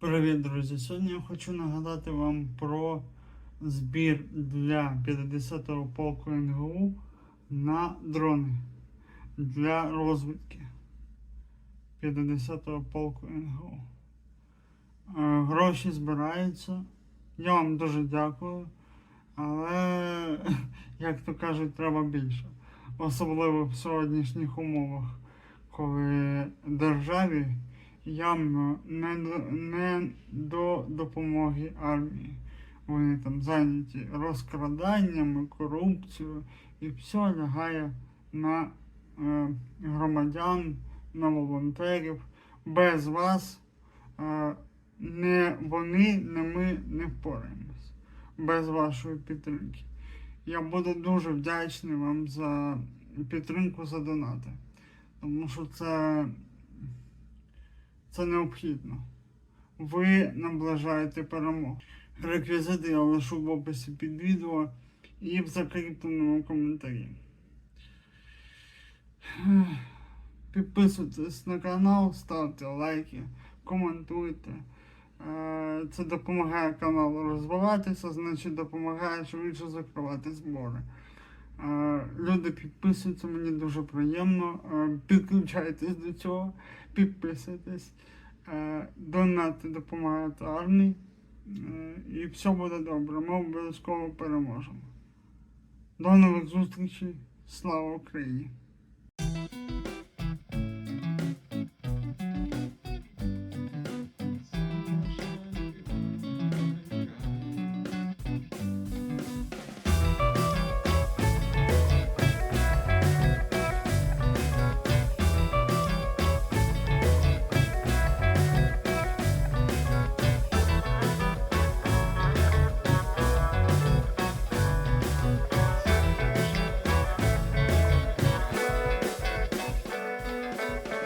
Привіт, друзі! Сьогодні я хочу нагадати вам про збір для 50-го полку НГУ на дрони для розвідки 50-го полку НГУ. Е, Гроші збираються. Я вам дуже дякую. Але, як то кажуть, треба більше. Особливо в сьогоднішніх умовах, коли державі явно не не до допомоги армії. Вони там зайняті розкраданнями, корупцією і все лягає на е, громадян, на волонтерів. Без вас е, не вони, не ми не впораємось. Без вашої підтримки. Я буду дуже вдячний вам за підтримку за донати. Тому що це це необхідно. Ви наближаєте перемогу. Реквізити я лишу в описі під відео і в закріпленому коментарі. Підписуйтесь на канал, ставте лайки, коментуйте. Е, Це допомагає каналу розвиватися, значить допомагає швидше закривати збори. Люди підписуються, мені дуже приємно. Підключайтесь до цього, підписуйтесь, донати допомагають армії. Е, І все буде добре. Ми обов'язково переможемо. До нових зустрічей. Слава Україні!